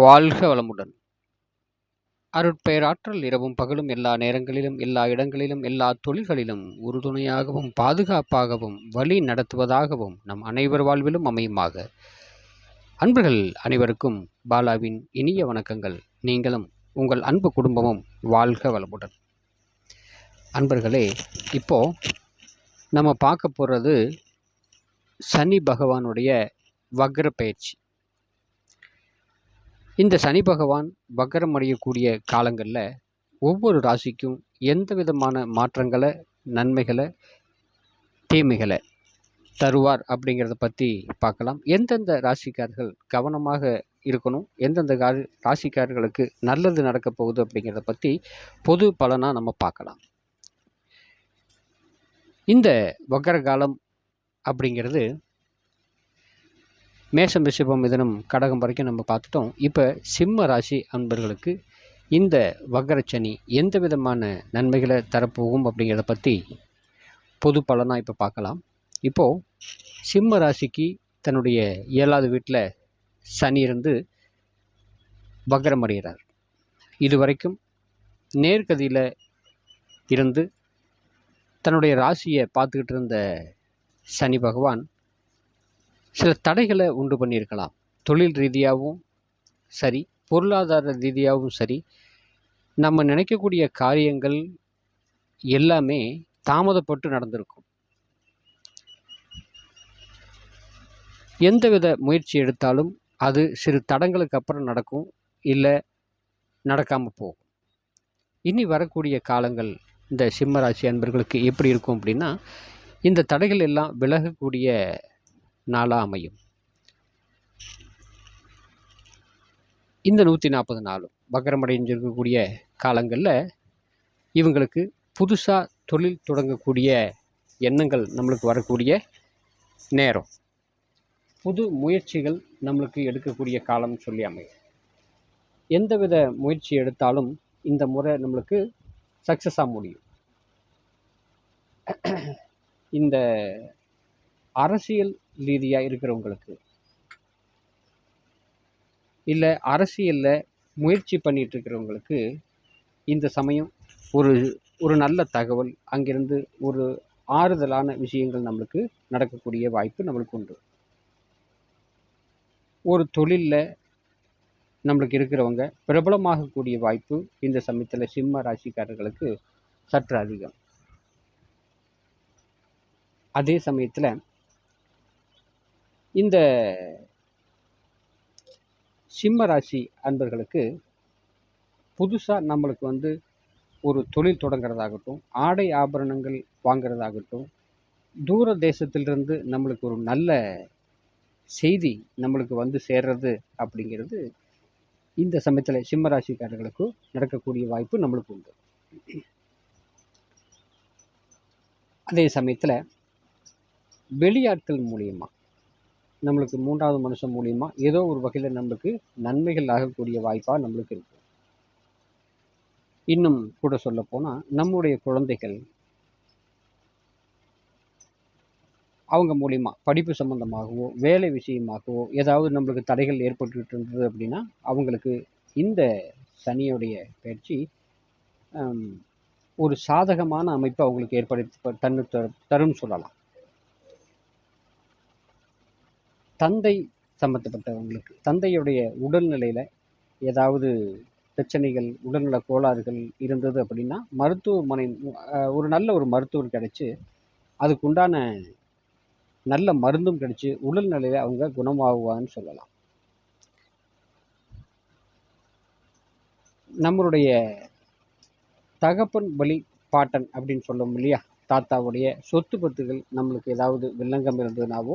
வாழ்க வளமுடன். அருட்பெயராற்றல் இரவும் பகலும் எல்லா நேரங்களிலும் எல்லா இடங்களிலும் எல்லா தொழில்களிலும் உறுதுணையாகவும் பாதுகாப்பாகவும் வழி நடத்துவதாகவும் நம் அனைவர் வாழ்விலும் அமையுமாக. அன்பர்கள் அனைவருக்கும் பாலாவின் இனிய வணக்கங்கள். நீங்களும் உங்கள் அன்பு குடும்பமும் வாழ்க வளமுடன். அன்பர்களே இப்போ நம்ம பார்க்க போகிறது சனி பகவானுடைய வக்ர பயிற்சி இந்த சனி பகவான் வக்கரம் அடையக்கூடிய காலங்களில் ஒவ்வொரு ராசிக்கும் எந்த விதமான மாற்றங்களை நன்மைகளை தீமைகளை தருவார் அப்படிங்கிறத பற்றி பார்க்கலாம். எந்தெந்த ராசிக்காரர்கள் கவனமாக இருக்கணும்? எந்தெந்த ராசிக்காரர்களுக்கு நல்லது நடக்க போகுது அப்படிங்கிறத பற்றி பொது பலனாக நம்ம பார்க்கலாம். இந்த வக்கர காலம் அப்படிங்கிறது மேஷம் ரிஷபம் இதனும் கடகம் வரைக்கும் நம்ம பார்த்துட்டோம். இப்போ சிம்ம ராசி அன்பர்களுக்கு இந்த வக்கரச்சனி எந்த விதமான நன்மைகளை தரப்போகும் அப்படிங்கிறத பற்றி பொது பலனாக இப்போ பார்க்கலாம். இப்போது சிம்ம ராசிக்கு தன்னுடைய ஏழாவது வீட்டில் சனி இருந்து வக்கரம் அடைகிறார். இது வரைக்கும் நேர்கதியில் இருந்து தன்னுடைய ராசியை பார்த்துக்கிட்டு இருந்த சனி பகவான் சில தடைகளை உண்டு பண்ணியிருக்கலாம். தொழில் ரீதியாகவும் சரி பொருளாதார ரீதியாகவும் சரி நம்ம நினைக்கக்கூடிய காரியங்கள் எல்லாமே தாமதப்பட்டு நடந்திருக்கும். எந்தவித முயற்சி எடுத்தாலும் அது சிறு தடங்களுக்கு அப்புறம் நடக்கும் இல்லை நடக்காமல் போகும். இனி வரக்கூடிய காலங்கள் இந்த சிம்மராசி அன்பர்களுக்கு எப்படி இருக்கும் அப்படின்னா இந்த தடைகள் எல்லாம் விலகக்கூடிய நாளாக அமையும். இந்த நூற்றி நாற்பது நாளும் வக்கரமடைஞ்சிருக்கக்கூடிய காலங்களில் இவங்களுக்கு புதுசாக தொழில் தொடங்கக்கூடிய எண்ணங்கள் நம்மளுக்கு வரக்கூடிய நேரம். புது முயற்சிகள் நம்மளுக்கு எடுக்கக்கூடிய காலம் சொல்லி அமையும். எந்தவித முயற்சி எடுத்தாலும் இந்த முறை நம்மளுக்கு சக்ஸஸாக முடியும். இந்த அரசியல் ரீதியாக இருக்கிறவங்களுக்கு? இல்லை அரசியலில் முயற்சி பண்ணிட்டு இருக்கிறவங்களுக்கு இந்த சமயம் ஒரு ஒரு நல்ல தகவல் அங்கிருந்து ஒரு ஆறுதலான விஷயங்கள் நம்மளுக்கு நடக்கக்கூடிய வாய்ப்பு நம்மளுக்கு உண்டு. ஒரு தொழிலில் நம்மளுக்கு இருக்கிறவங்க பிரபலமாகக்கூடிய வாய்ப்பு இந்த சமயத்தில் சிம்ம ராசிக்காரர்களுக்கு சற்று அதிகம். அதே சமயத்தில் இந்த சிம்ம ராசி அன்பர்களுக்கு புதுசாக நம்மளுக்கு வந்து ஒரு தொழில் தொடங்குறதாகட்டும் ஆடை ஆபரணங்கள் வாங்குறதாகட்டும் தூர தேசத்திலிருந்து நம்மளுக்கு ஒரு நல்ல செய்தி நம்மளுக்கு வந்து சேர்றது அப்படிங்கிறது இந்த சமயத்தில் சிம்மராசிக்காரர்களுக்கு நடக்கக்கூடிய வாய்ப்பு நம்மளுக்கு உண்டு. அதே சமயத்தில் வெளியாட்கள் மூலியமாக நம்மளுக்கு மூன்றாவது மனுஷன் மூலிமா ஏதோ ஒரு வகையில் நம்மளுக்கு நன்மைகள் ஆகக்கூடிய வாய்ப்பாக நம்மளுக்கு இருக்கும் இன்னும் கூட சொல்லப்போனால் நம்முடைய குழந்தைகள் அவங்க மூலிமா படிப்பு சம்மந்தமாகவோ வேலை விஷயமாகவோ ஏதாவது நம்மளுக்கு தடைகள் ஏற்பட்டுக்கிட்டு இருந்தது அப்படின்னா அவங்களுக்கு இந்த சனியுடைய பயிற்சி ஒரு சாதகமான அமைப்பு அவங்களுக்கு ஏற்படுத்தி தன்னு தரும்னு சொல்லலாம். தந்தை சம்மந்தப்பட்டவங்களுக்கு தந்தையுடைய உடல்நிலையில் ஏதாவது பிரச்சனைகள் உடல்நல கோளாறுகள் இருந்தது அப்படின்னா மருத்துவமனை ஒரு நல்ல ஒரு மருத்துவர் கிடைச்சி அதுக்குண்டான நல்ல மருந்தும் கிடச்சி உடல்நிலையில் அவங்க குணமாகுவான்னு சொல்லலாம். நம்மளுடைய தகப்பன் வழி பாட்டன் அப்படின்னு சொல்லுவோம் இல்லையா? தாத்தாவுடைய சொத்து பத்துகள் நம்மளுக்கு ஏதாவது வில்லங்கம் இருந்ததுனாவோ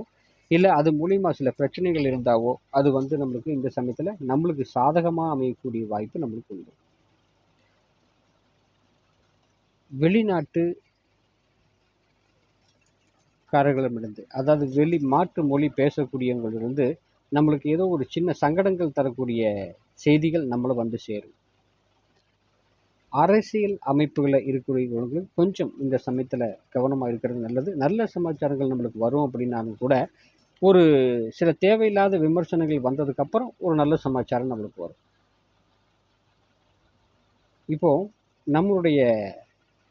இல்லை அது மூலிமா சில பிரச்சனைகள் இருந்தாவோ அது வந்து நம்மளுக்கு இந்த சமயத்தில் நம்மளுக்கு சாதகமாக அமையக்கூடிய வாய்ப்பு நம்மளுக்கு உண்டு. வெளிநாட்டு காரர்களிடமிருந்து அதாவது வெளி மாற்று மொழி பேசக்கூடியவங்களிலிருந்து நம்மளுக்கு ஏதோ ஒரு சின்ன சங்கடங்கள் தரக்கூடிய செய்திகள் நம்மளை வந்து சேரும். அரசியல் அமைப்புகளில் இருக்கிறவங்களுக்கு கொஞ்சம் இந்த சமயத்தில் கவனமாக இருக்கிறது நல்லது. நல்ல சமாச்சாரங்கள் நம்மளுக்கு வரும் அப்படின்னாலும் கூட ஒரு சில தேவையில்லாத விமர்சனங்கள் வந்ததுக்கப்புறம் ஒரு நல்ல சமாச்சாரம் நம்மளுக்கு வரும். இப்போது நம்மளுடைய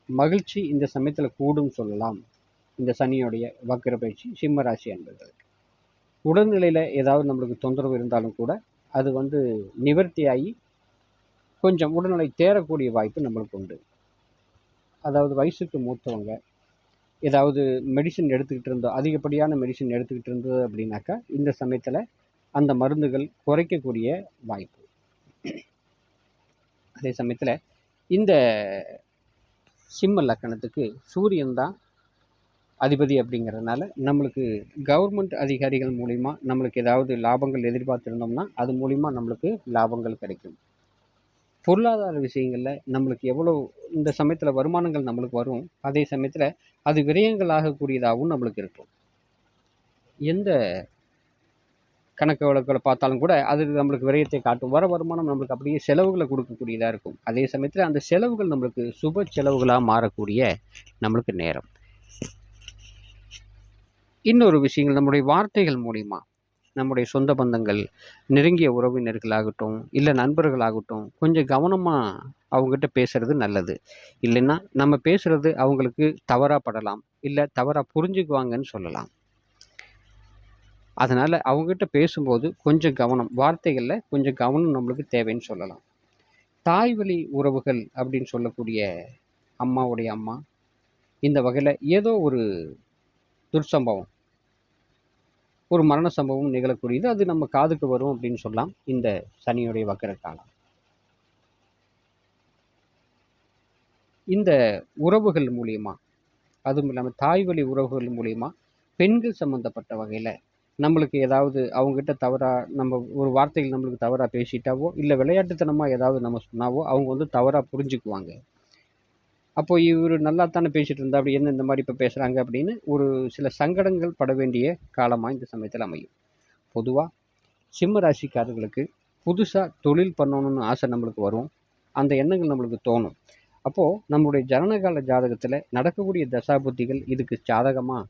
மகிழ்ச்சி இந்த சமயத்தில் கூடும் சொல்லலாம். இந்த சனியோடைய வக்கர பயிற்சி சிம்ம ராசி என்பதற்கு உடல்நிலையில் ஏதாவது நம்மளுக்கு தொந்தரவு இருந்தாலும் கூட அது வந்து நிவர்த்தியாகி கொஞ்சம் உடல்நிலை தேரக்கூடிய வாய்ப்பு நம்மளுக்கு உண்டு. அதாவது வயசுக்கு மூத்தவங்க ஏதாவது மெடிசன் எடுத்துக்கிட்டு இருந்தோம் அதிகப்படியான மெடிசன் எடுத்துக்கிட்டு இருந்தது அப்படின்னாக்கா இந்த சமயத்தில் அந்த மருந்துகள் குறைக்கக்கூடிய வாய்ப்பு. அதே சமயத்தில் இந்த சிம்ம லக்கணத்துக்கு சூரியன் தான் அதிபதி அப்படிங்கிறதுனால நம்மளுக்கு கவர்மெண்ட் அதிகாரிகள் மூலிமா நம்மளுக்கு ஏதாவது லாபங்கள் எதிர்பார்த்துருந்தோம்னா அது மூலிமா நம்மளுக்கு லாபங்கள் கிடைக்கும். பொருளாதார விஷயங்களில் நம்மளுக்கு எவ்வளோ இந்த சமயத்தில் வருமானங்கள் நம்மளுக்கு வரும் அதே சமயத்தில் அது விரயங்கள் ஆகக்கூடியதாகவும் நம்மளுக்கு இருக்கும். எந்த கணக்கு வழக்குகளை பார்த்தாலும் கூட அது நம்மளுக்கு விரயத்தை காட்டும். வர வருமானம் நம்மளுக்கு அப்படியே செலவுகளை கொடுக்கக்கூடியதாக இருக்கும். அதே சமயத்தில் அந்த செலவுகள் நம்மளுக்கு சுப செலவுகளாக மாறக்கூடிய நம்மளுக்கு நேரம். இன்னொரு விஷயங்கள் நம்முடைய வார்த்தைகள் மூலிமா நம்முடைய சொந்த பந்தங்கள் நெருங்கிய உறவினர்களாகட்டும் இல்லை நண்பர்களாகட்டும் கொஞ்சம் கவனமாக அவங்ககிட்ட பேசுகிறது நல்லது. இல்லைன்னா நம்ம பேசுகிறது அவங்களுக்கு தவறாக படலாம் இல்லை தவறாக புரிஞ்சுக்குவாங்கன்னு சொல்லலாம். அதனால் அவங்ககிட்ட பேசும்போது கொஞ்சம் கவனம் வார்த்தைகளில் கொஞ்சம் கவனம் நம்மளுக்கு தேவைன்னு சொல்லலாம். தாய் வழி உறவுகள் அப்படின்னு சொல்லக்கூடிய அம்மாவுடைய அம்மா இந்த வகையில் ஏதோ ஒரு துர்சம்பவம் ஒரு மரண சம்பவம் நிகழக்கூடியது. அது நம்ம காதுக்கு வரும் அப்படின்னு சொல்லலாம். இந்த சனியுடைய வக்கர காலம் இந்த உறவுகள் மூலியமா அதுவும் இல்லாமல் தாய் வழி உறவுகள் மூலியமா பெண்கள் சம்மந்தப்பட்ட வகையில் நம்மளுக்கு ஏதாவது அவங்ககிட்ட தவறாக நம்ம ஒரு வார்த்தைகள் நம்மளுக்கு தவறாக பேசிட்டாவோ இல்லை விளையாட்டுத்தனமாக ஏதாவது நம்ம சொன்னாவோ அவங்க வந்து தவறாக புரிஞ்சுக்குவாங்க. அப்போ இவர் நல்லா தானே பேசிகிட்டு இருந்தா? அப்படி என்ன இந்த மாதிரி இப்போ பேசுகிறாங்க அப்படின்னு ஒரு சில சங்கடங்கள் பட வேண்டிய காலமாக இந்த சமயத்தில் அமையும். பொதுவாக சிம்ம ராசிக்காரர்களுக்கு புதுசாக தொழில் பண்ணணும்னு ஆசை நம்மளுக்கு வரும். அந்த எண்ணங்கள் நம்மளுக்கு தோணும். அப்போது நம்மளுடைய ஜனனகால ஜாதகத்தில் நடக்கக்கூடிய தசாபுத்திகள் இதுக்கு சாதகமாக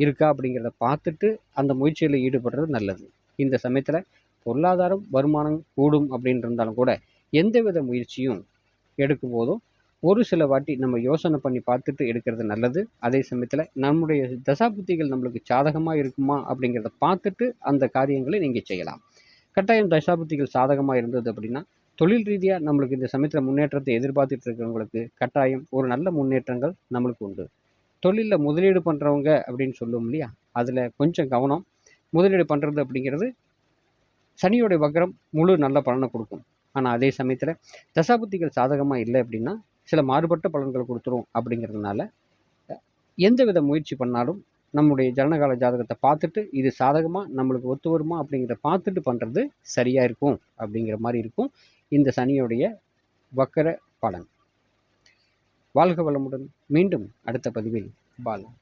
இருக்கா அப்படிங்கிறத பார்த்துட்டு அந்த முயற்சியில் ஈடுபடுறது நல்லது. இந்த சமயத்தில் பொருளாதாரம் வருமானம் கூடும் அப்படின்னு இருந்தாலும் கூட எந்தவித முயற்சியும் எடுக்கும் போதும் ஒரு சில வாட்டி நம்ம யோசனை பண்ணி பார்த்துட்டு எடுக்கிறது நல்லது. அதே சமயத்தில் நம்முடைய தசாபுத்திகள் நம்மளுக்கு சாதகமாக இருக்குமா அப்படிங்கிறத பார்த்துட்டு அந்த காரியங்களை நீங்கள் செய்யலாம். கட்டாயம் தசாபுத்திகள் சாதகமாக இருந்தது அப்படின்னா தொழில் ரீதியாக நம்மளுக்கு இந்த சமயத்தில் முன்னேற்றத்தை எதிர்பார்த்துட்டு இருக்கிறவங்களுக்கு கட்டாயம் ஒரு நல்ல முன்னேற்றங்கள் நம்மளுக்கு உண்டு. தொழிலில் முதலீடு பண்ணுறவங்க அப்படின்னு சொல்லுவோம் இல்லையா? அதில் கொஞ்சம் கவனம். முதலீடு பண்ணுறது அப்படிங்கிறது சனியோடைய வக்கரம் முழு நல்ல பலனை கொடுக்கும். ஆனால் அதே சமயத்தில் தசாபுத்திகள் சாதகமாக இல்லை அப்படின்னா சில மாறுபட்ட பலன்கள் கொடுத்துரும் அப்படிங்கிறதுனால எந்த வித முயற்சி பண்ணாலும் நம்முடைய ஜனனகால ஜாதகத்தை பார்த்துட்டு இது சாதகமாக நம்மளுக்கு ஒத்து வருமா அப்படிங்கிறத பார்த்துட்டு பண்ணுறது சரியாக இருக்கும் அப்படிங்கிற மாதிரி இருக்கும் இந்த சனியோடைய வக்கர பலன். வாழ்க வளமுடன். மீண்டும் அடுத்த பதிவில் பாலன்